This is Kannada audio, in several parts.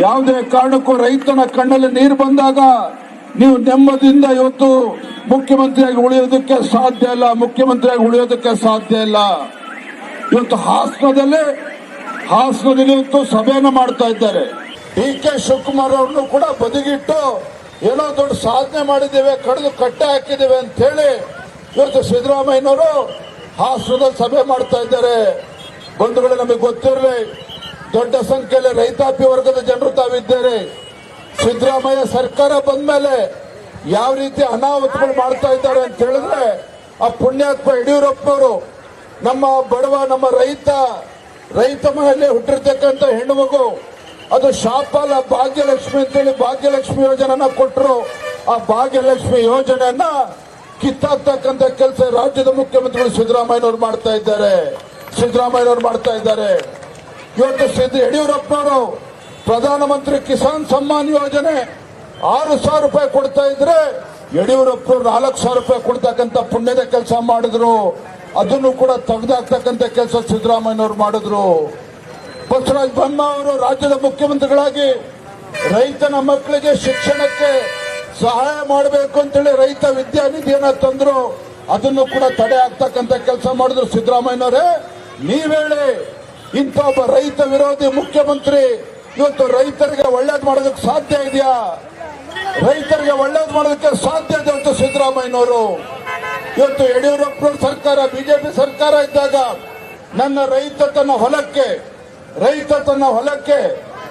ಯಾವುದೇ ಕಾರಣಕ್ಕೂ ರೈತನ ಕಣ್ಣಲ್ಲಿ ನೀರು ಬಂದಾಗ ನೀವು ನೆಮ್ಮದಿಯಿಂದ ಇವತ್ತು ಮುಖ್ಯಮಂತ್ರಿಯಾಗಿ ಉಳಿಯೋದಕ್ಕೆ ಸಾಧ್ಯ ಇಲ್ಲ, ಮುಖ್ಯಮಂತ್ರಿಯಾಗಿ ಉಳಿಯೋದಕ್ಕೆ ಸಾಧ್ಯ ಇಲ್ಲ. ಇವತ್ತು ಹಾಸನದಲ್ಲಿ ಹಾಸನದಲ್ಲಿ ಇವತ್ತು ಸಭೆಯನ್ನು ಮಾಡ್ತಾ ಇದ್ದಾರೆ. ಡಿ ಕೆ ಶಿವಕುಮಾರ್ ಅವ್ರನ್ನು ಕೂಡ ಬದಿಗಿಟ್ಟು ಏನೋ ದೊಡ್ಡ ಸಾಧನೆ ಮಾಡಿದ್ದೇವೆ, ಕಡಿದು ಕಟ್ಟೆ ಹಾಕಿದ್ದೇವೆ ಅಂತ ಹೇಳಿ ಇವತ್ತು ಸಿದ್ದರಾಮಯ್ಯನವರು ಹಾಸನದಲ್ಲಿ ಸಭೆ ಮಾಡ್ತಾ ಇದ್ದಾರೆ. ಬಂಧುಗಳು, ನಮಗೆ ಗೊತ್ತಿರಲಿ ದೊಡ್ಡ ಸಂಖ್ಯೆಯಲ್ಲಿ ರೈತಾಪಿ ವರ್ಗದ ಜನರು ತಾವಿದ್ದಾರೆ. ಸಿದ್ದರಾಮಯ್ಯ ಸರ್ಕಾರ ಬಂದ ಮೇಲೆ ಯಾವ ರೀತಿ ಅನಾಹುತಗಳು ಮಾಡ್ತಾ ಇದ್ದಾರೆ ಅಂತ ಹೇಳಿದ್ರೆ, ಆ ಪುಣ್ಯಾತ್ಮ ಯಡಿಯೂರಪ್ಪನವರು ನಮ್ಮ ಬಡವ, ನಮ್ಮ ರೈತ ರೈತ ಮನೆಯಲ್ಲಿ ಹುಟ್ಟಿರ್ತಕ್ಕಂಥ ಹೆಣ್ಣು ಮಗು, ಅದು ಶಾಪಾಲ ಭಾಗ್ಯಲಕ್ಷ್ಮಿ ಅಂತೇಳಿ ಭಾಗ್ಯಲಕ್ಷ್ಮಿ ಯೋಜನೆನ ಕೊಟ್ಟರು. ಆ ಭಾಗ್ಯಲಕ್ಷ್ಮಿ ಯೋಜನೆಯನ್ನ ಕಿತ್ತಾಕ್ತಕ್ಕಂಥ ಕೆಲಸ ರಾಜ್ಯದ ಮುಖ್ಯಮಂತ್ರಿಗಳು ಸಿದ್ದರಾಮಯ್ಯನವರು ಮಾಡ್ತಾ ಇದ್ದಾರೆ. ಸಿದ್ದರಾಮಯ್ಯನವರು ಮಾಡ್ತಾ ಇದ್ದಾರೆ. ಇವತ್ತು ಸಿದ್ದ ಯಡಿಯೂರಪ್ಪನವರು ಪ್ರಧಾನಮಂತ್ರಿ ಕಿಸಾನ್ ಸಮ್ಮಾನ್ ಯೋಜನೆ ಆರು ಸಾವಿರ ರೂಪಾಯಿ ಕೊಡ್ತಾ ಇದ್ರೆ ಯಡಿಯೂರಪ್ಪ ನಾಲ್ಕು ಸಾವಿರ ರೂಪಾಯಿ ಕೊಡ್ತಕ್ಕಂಥ ಪುಣ್ಯದ ಕೆಲಸ ಮಾಡಿದ್ರು. ಅದನ್ನು ಕೂಡ ತೆಗೆದಾಕ್ತಕ್ಕಂಥ ಕೆಲಸ ಸಿದ್ದರಾಮಯ್ಯನವರು ಮಾಡಿದ್ರು. ಬಸವರಾಜ ಅವರು ರಾಜ್ಯದ ಮುಖ್ಯಮಂತ್ರಿಗಳಾಗಿ ರೈತನ ಮಕ್ಕಳಿಗೆ ಶಿಕ್ಷಣಕ್ಕೆ ಸಹಾಯ ಮಾಡಬೇಕು ಅಂತೇಳಿ ರೈತ ವಿದ್ಯಾನಿಧಿಯನ್ನ ತಂದ್ರು. ಅದನ್ನು ಕೂಡ ತಡೆ ಆಗ್ತಕ್ಕಂಥ ಕೆಲಸ ಮಾಡಿದ್ರು ಸಿದ್ದರಾಮಯ್ಯನವರೇ. ನೀವೇಳಿ ಇಂಥ ಒಬ್ಬ ರೈತ ವಿರೋಧಿ ಮುಖ್ಯಮಂತ್ರಿ ಇವತ್ತು ರೈತರಿಗೆ ಒಳ್ಳೇದು ಮಾಡೋದಕ್ಕೆ ಸಾಧ್ಯ ಇದೆಯಾ? ರೈತರಿಗೆ ಒಳ್ಳೇದು ಮಾಡೋದಕ್ಕೆ ಸಾಧ್ಯ ಇದೆ ಅಂತ ಸಿದ್ದರಾಮಯ್ಯನವರು. ಇವತ್ತು ಯಡಿಯೂರಪ್ಪನವ್ರ ಸರ್ಕಾರ, ಬಿಜೆಪಿ ಸರ್ಕಾರ ಇದ್ದಾಗ ನನ್ನ ರೈತ ತನ್ನ ಹೊಲಕ್ಕೆ, ರೈತ ತನ್ನ ಹೊಲಕ್ಕೆ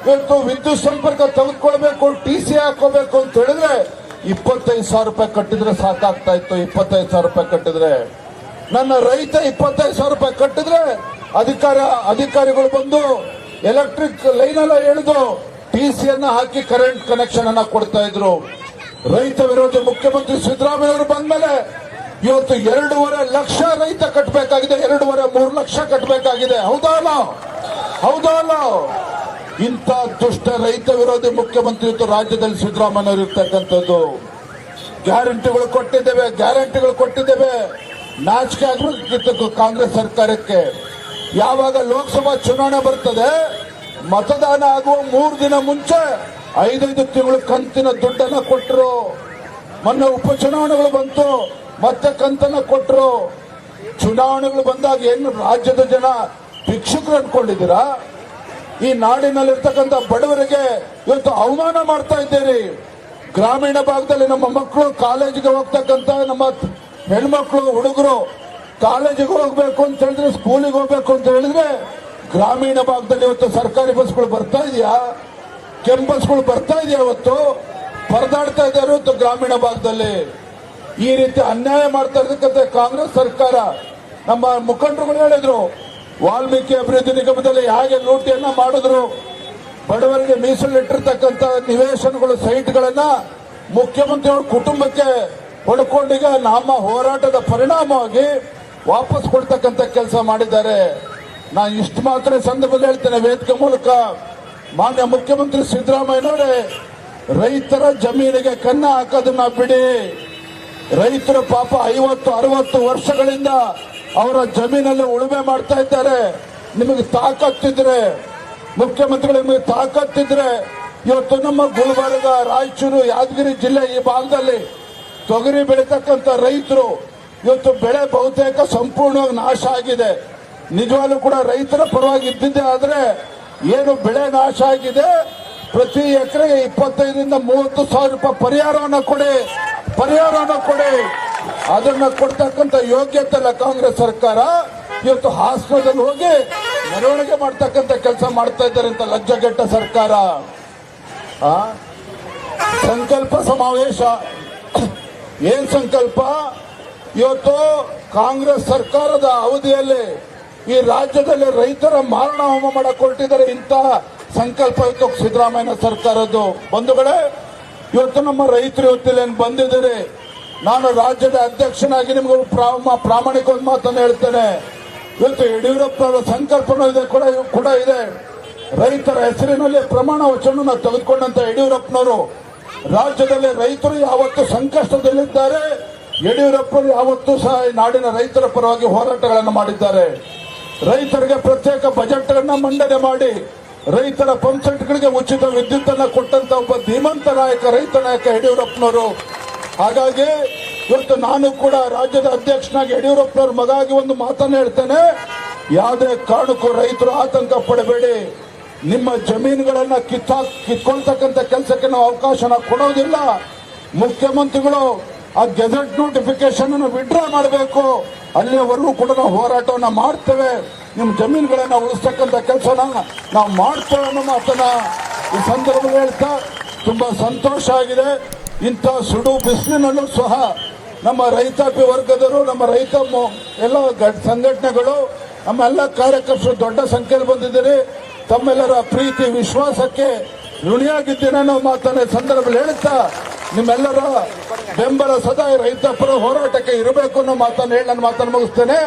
ಇವತ್ತು ವಿದ್ಯುತ್ ಸಂಪರ್ಕ ತೆಗೆದುಕೊಳ್ಬೇಕು, ಟಿ ಸಿ ಹಾಕೋಬೇಕು ಅಂತ ಹೇಳಿದ್ರೆ ಇಪ್ಪತ್ತೈದು ಸಾವಿರ ರೂಪಾಯಿ ಕಟ್ಟಿದ್ರೆ ಸಾಕಾಗ್ತಾ ಇತ್ತು. ಇಪ್ಪತ್ತೈದು ಸಾವಿರ ರೂಪಾಯಿ ಕಟ್ಟಿದ್ರೆ ನನ್ನ ರೈತ ಇಪ್ಪತ್ತೈದು ಸಾವಿರ ರೂಪಾಯಿ ಕಟ್ಟಿದ್ರೆ ಅಧಿಕಾರ, ಅಧಿಕಾರಿಗಳು ಬಂದು ಎಲೆಕ್ಟ್ರಿಕ್ ಲೈನ್ ಎಲ್ಲ ಎಳೆದು ಟಿ ಸಿಯನ್ನ ಹಾಕಿ ಕರೆಂಟ್ ಕನೆಕ್ಷನ್ ಅನ್ನ ಕೊಡ್ತಾ ಇದ್ರು. ರೈತ ವಿರೋಧಿ ಮುಖ್ಯಮಂತ್ರಿ ಸಿದ್ದರಾಮಯ್ಯ ಅವರು ಬಂದ್ಮೇಲೆ ಇವತ್ತು ಎರಡೂವರೆ ಲಕ್ಷ ರೈತ ಕಟ್ಟಬೇಕಾಗಿದೆ ಎರಡೂವರೆ ಮೂರು ಲಕ್ಷ ಕಟ್ಟಬೇಕಾಗಿದೆ ಹೌದಾ ಹೌದಾ ಇಂಥ ದುಷ್ಟ ರೈತ ವಿರೋಧಿ ಮುಖ್ಯಮಂತ್ರಿ ಇವತ್ತು ರಾಜ್ಯದಲ್ಲಿ ಸಿದ್ದರಾಮಯ್ಯ ಇರ್ತಕ್ಕಂಥದ್ದು. ಗ್ಯಾರಂಟಿಗಳು ಕೊಟ್ಟಿದ್ದೇವೆ ಗ್ಯಾರಂಟಿಗಳು ಕೊಟ್ಟಿದ್ದೇವೆ. ನಾಚಿಕೆ ಆಗಬೇಕಿತ್ತು ಕಾಂಗ್ರೆಸ್ ಸರ್ಕಾರಕ್ಕೆ. ಯಾವಾಗ ಲೋಕಸಭಾ ಚುನಾವಣೆ ಬರ್ತದೆ, ಮತದಾನ ಆಗುವ ಮೂರು ದಿನ ಮುಂಚೆ ಐದೈದು ತಿಂಗಳು ಕಂತಿನ ದುಡ್ಡನ್ನ ಕೊಟ್ಟರು ಮೊನ್ನೆ ಉಪಚುನಾವಣೆಗಳು ಬಂತು, ಮತ್ತೆ ಕಂತನ್ನ ಕೊಟ್ಟರು ಚುನಾವಣೆಗಳು ಬಂದಾಗ ಏನು ರಾಜ್ಯದ ಜನ ಭಿಕ್ಷುಕರು ಅನ್ಕೊಂಡಿದ್ದೀರಾ? ಈ ನಾಡಿನಲ್ಲಿರ್ತಕ್ಕಂಥ ಬಡವರಿಗೆ ಇವತ್ತು ಅವಮಾನ ಮಾಡ್ತಾ ಇದ್ದೀರಿ. ಗ್ರಾಮೀಣ ಭಾಗದಲ್ಲಿ ನಮ್ಮ ಮಕ್ಕಳು, ಕಾಲೇಜಿಗೆ ಹೋಗ್ತಕ್ಕಂಥ ನಮ್ಮ ಹೆಣ್ಮಕ್ಳು, ಹುಡುಗರು ಕಾಲೇಜಿಗೆ ಹೋಗ್ಬೇಕು ಅಂತ ಹೇಳಿದ್ರೆ, ಸ್ಕೂಲಿಗೆ ಹೋಗ್ಬೇಕು ಅಂತ ಹೇಳಿದ್ರೆ, ಗ್ರಾಮೀಣ ಭಾಗದಲ್ಲಿ ಇವತ್ತು ಸರ್ಕಾರಿ ಬಸ್ಗಳು ಬರ್ತಾ ಇದೆಯಾ? ಕೆಂಪಸ್ಗಳು ಬರ್ತಾ ಇದೆಯಾ ಇವತ್ತು? ಪರದಾಡ್ತಾ ಇದ್ದಾರೆ ಇವತ್ತು ಗ್ರಾಮೀಣ ಭಾಗದಲ್ಲಿ. ಈ ರೀತಿ ಅನ್ಯಾಯ ಮಾಡ್ತಾ ಇರತಕ್ಕಂತ ಕಾಂಗ್ರೆಸ್ ಸರ್ಕಾರ, ನಮ್ಮ ಮುಖಂಡರುಗಳು ಹೇಳಿದ್ರು, ವಾಲ್ಮೀಕಿ ಅಭಿವೃದ್ಧಿ ನಿಗಮದಲ್ಲಿ ಹೇಗೆ ಲೂಟಿಯನ್ನ ಮಾಡಿದ್ರು? ಬಡವರಿಗೆ ಮೀಸಲಿಟ್ಟಿರ್ತಕ್ಕಂಥ ನಿವೇಶನಗಳು, ಸೈಟ್ಗಳನ್ನ ಮುಖ್ಯಮಂತ್ರಿಯವರ ಕುಟುಂಬಕ್ಕೆ ಹೊಡ್ಕೊಂಡೀಗ ನಮ್ಮ ಹೋರಾಟದ ಪರಿಣಾಮವಾಗಿ ವಾಪಸ್ ಕೊಡ್ತಕ್ಕಂಥ ಕೆಲಸ ಮಾಡಿದ್ದಾರೆ. ನಾನು ಇಷ್ಟು ಮಾತ್ರ ಸಂದರ್ಭದಲ್ಲಿ ಹೇಳ್ತೇನೆ, ವೇದಿಕೆ ಮೂಲಕ ಮಾನ್ಯ ಮುಖ್ಯಮಂತ್ರಿ ಸಿದ್ದರಾಮಯ್ಯನವರೇ, ರೈತರ ಜಮೀನಿಗೆ ಕನ್ನ ಹಾಕೋದನ್ನ ಬಿಡಿ. ರೈತರು ಪಾಪ ಐವತ್ತು, ಅರವತ್ತು ವರ್ಷಗಳಿಂದ ಅವರ ಜಮೀನಲ್ಲಿ ಉಳುಮೆ ಮಾಡ್ತಾ ಇದ್ದಾರೆ. ನಿಮಗೆ ತಾಕತ್ತಿದ್ರೆ ಮುಖ್ಯಮಂತ್ರಿಗಳು ನಿಮಗೆ ತಾಕತ್ತಿದ್ರೆ ಇವತ್ತು ನಮ್ಮ ಗುಲ್ಬರ್ಗ, ರಾಯಚೂರು, ಯಾದಗಿರಿ ಜಿಲ್ಲೆ ಈ ಭಾಗದಲ್ಲಿ ತೊಗರಿ ಬೆಳೀತಕ್ಕಂಥ ರೈತರು ಇವತ್ತು ಬೆಳೆ ಬಹುತೇಕ ಸಂಪೂರ್ಣವಾಗಿ ನಾಶ ಆಗಿದೆ. ನಿಜವಾಗ್ಲೂ ಕೂಡ ರೈತರ ಪರವಾಗಿ ಇದ್ದಿದ್ದೆ ಆದ್ರೆ ಏನು ಬೆಳೆ ನಾಶ ಆಗಿದೆ. ಪ್ರತಿ ಎಕರೆಗೆ ಇಪ್ಪತ್ತೈದರಿಂದ ಮೂವತ್ತು ಸಾವಿರ ರೂಪಾಯಿ ಪರಿಹಾರವನ್ನು ಕೊಡಿ ಪರಿಹಾರವನ್ನು ಕೊಡಿ. ಅದನ್ನ ಕೊಡ್ತಕ್ಕಂಥ ಯೋಗ್ಯತೆ ಇಲ್ಲ ಕಾಂಗ್ರೆಸ್ ಸರ್ಕಾರ. ಇವತ್ತು ಹಾಸನದಲ್ಲಿ ಹೋಗಿ ಮೆರವಣಿಗೆ ಮಾಡ್ತಕ್ಕಂಥ ಕೆಲಸ ಮಾಡ್ತಾ ಇದ್ದಾರೆ ಅಂತ ಲಜ್ಜಗೆಟ್ಟ ಸರ್ಕಾರ? ಸಂಕಲ್ಪ ಸಮಾವೇಶ. ಏನ್ ಸಂಕಲ್ಪ? ಇವತ್ತು ಕಾಂಗ್ರೆಸ್ ಸರ್ಕಾರದ ಅವಧಿಯಲ್ಲಿ ಈ ರಾಜ್ಯದಲ್ಲಿ ರೈತರ ಮಾರಣ ಹೋಮ ಮಾಡಕ್ ಹೊರಟಿದ್ದಾರೆ ಇಂತಹ ಸಂಕಲ್ಪ ಇತ್ತು ಸಿದ್ದರಾಮಯ್ಯ ಸರ್ಕಾರದ್ದು. ಬಂಧುಗಳೇ, ಇವತ್ತು ನಮ್ಮ ರೈತರು ಇವತ್ತಿಲ್ಲಿ ಬಂದಿದ್ದಾರೆ? ನಾನು ರಾಜ್ಯದ ಅಧ್ಯಕ್ಷನಾಗಿ ನಿಮ್ಗೆ ಪ್ರಾಮ- ಪ್ರಾಮಾಣಿಕ ಒಂದು ಮಾತನ್ನು ಹೇಳ್ತೇನೆ. ಇವತ್ತು ಯಡಿಯೂರಪ್ಪ ಅವರ ಸಂಕಲ್ಪನೂ ಇದೆ ಕೂಡ ಕೂಡ ಇದೆ. ರೈತರ ಹೆಸರಿನಲ್ಲಿ ಪ್ರಮಾಣ ವಚನ ತೆಗೆದುಕೊಂಡಂತ ಯಡಿಯೂರಪ್ಪನವರು ರಾಜ್ಯದಲ್ಲಿ ರೈತರು ಯಾವತ್ತು ಸಂಕಷ್ಟದಲ್ಲಿದ್ದಾರೆ. ಯಡಿಯೂರಪ್ಪರು ಯಾವತ್ತೂ ಸಹ ನಾಡಿನ ರೈತರ ಪರವಾಗಿ ಹೋರಾಟಗಳನ್ನು ಮಾಡಿದ್ದಾರೆ. ರೈತರಿಗೆ ಪ್ರತ್ಯೇಕ ಬಜೆಟ್ಗಳನ್ನು ಮಂಡನೆ ಮಾಡಿ ರೈತರ ಪಂಪ್ಸೆಟ್ಗಳಿಗೆ ಉಚಿತ ವಿದ್ಯುತ್ ಅನ್ನ ಕೊಟ್ಟಂತ ಒಬ್ಬ ಧೀಮಂತ ನಾಯಕ, ರೈತ ನಾಯಕ ಯಡಿಯೂರಪ್ಪನವರು. ಹಾಗಾಗಿ ಇವತ್ತು ನಾನು ಕೂಡ ರಾಜ್ಯದ ಅಧ್ಯಕ್ಷನಾಗಿ ಯಡಿಯೂರಪ್ಪನವ್ರ ಮಗಾಗಿ ಒಂದು ಮಾತನ್ನು ಹೇಳ್ತೇನೆ. ಯಾವುದೇ ಕಾರಣಕ್ಕೂ ರೈತರು ಆತಂಕ ಪಡಬೇಡಿ. ನಿಮ್ಮ ಜಮೀನುಗಳನ್ನ ಕಿತ್ತ ಕಿತ್ಕೊಳ್ತಕ್ಕಂಥ ಕೆಲಸಕ್ಕೆ ನಾವು ಅವಕಾಶನ ಕೊಡೋದಿಲ್ಲ. ಮುಖ್ಯಮಂತ್ರಿಗಳು ಆ ಗೆಜೆಟ್ ನೋಟಿಫಿಕೇಶನ್ ವಿಡ್ರಾ ಮಾಡಬೇಕು. ಅಲ್ಲಿಯವರೆಗೂ ಕೂಡ ನಾವು ಹೋರಾಟವನ್ನ ಮಾಡ್ತೇವೆ. ನಿಮ್ಮ ಜಮೀನುಗಳನ್ನ ಉಳಿಸ್ತಕ್ಕಂಥ ಕೆಲಸನ ನಾವು ಮಾಡ್ತೇವೆ ಅನ್ನೋ ಮಾತನ್ನ ಈ ಸಂದರ್ಭದಲ್ಲಿ ಹೇಳ್ತಾ ತುಂಬಾ ಸಂತೋಷ ಆಗಿದೆ. ಇಂಥ ಸುಡು ಬಿಸಿಲಿನಲ್ಲೂ ಸಹ ನಮ್ಮ ರೈತಾಪಿ ವರ್ಗದವರು, ನಮ್ಮ ರೈತ ಎಲ್ಲ ಸಂಘಟನೆಗಳು, ನಮ್ಮ ಎಲ್ಲ ಕಾರ್ಯಕರ್ತರು ದೊಡ್ಡ ಸಂಖ್ಯೆಯಲ್ಲಿ ಬಂದಿದ್ದೀರಿ. ತಮ್ಮೆಲ್ಲರ ಪ್ರೀತಿ, ವಿಶ್ವಾಸಕ್ಕೆ ಋಣಿಯಾಗಿದ್ದೇನೆ ಅನ್ನೋ ಮಾತನ್ನ ಸಂದರ್ಭದಲ್ಲಿ ಹೇಳ್ತಾ ನಿಮ್ಮೆಲ್ಲರ ಬೆಂಬಲ ಸದಾ ರೈತ ಪರ ಹೋರಾಟಕ್ಕೆ ಇರಬೇಕು ಅನ್ನೋ ಮಾತನ್ನು ಹೇಳಿ ನನ್ನ ಮಾತನ್ನು ಮುಗಿಸ್ತೇನೆ.